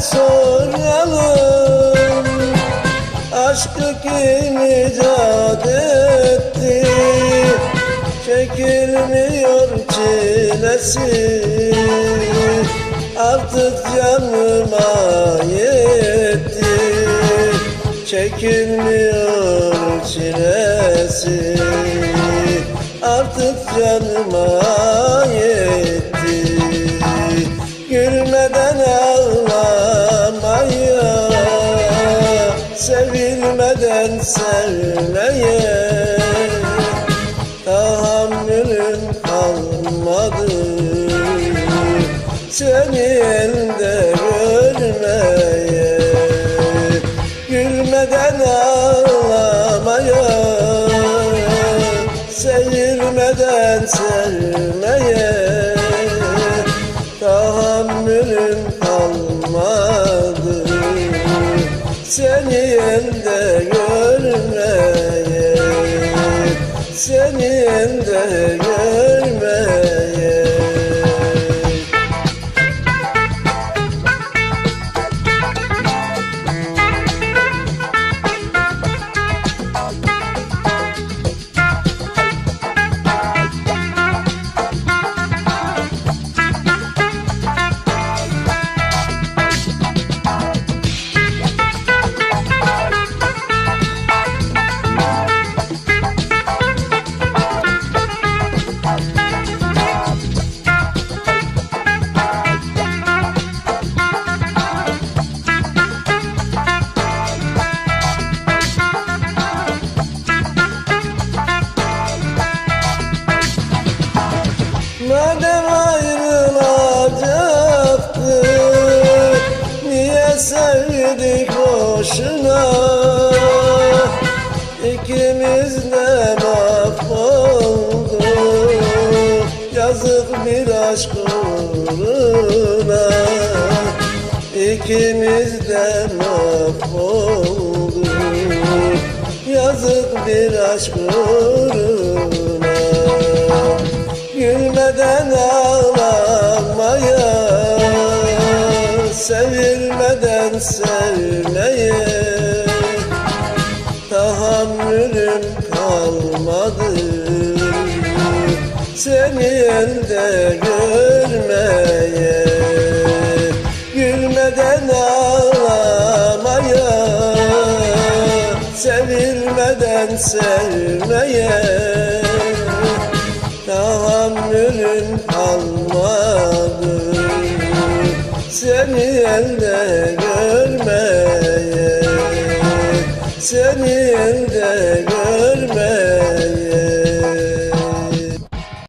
soralım. Aşkı kim icat etti? Çekilmiyor çilesi. Artık canıma yetti. Çekilmiyor çilesi. Artık canıma yetti Sevilmeden sevmeye Tahammülüm kalmadı. Seni elde görmeye Gülmeden ağlamaya Sevilmeden sevmeye Tahammülüm Seni elde görmeye Seni elde görmeye Madem ayrılacaktık Niye sevdik boşuna? İkimiz de mahvolduk. Yazık bir aşk uğruna. İkimiz de mahvolduk. Yazık bir aşk uğruna Gülmeden ağlamaya Sevilmeden sevmeye Tahammülüm kalmadı Seni elde görmeye Gülmeden ağlamaya Sevilmeden sevmeye Tahammülüm kalmadı Seni elde görmeye Seni elde görmeye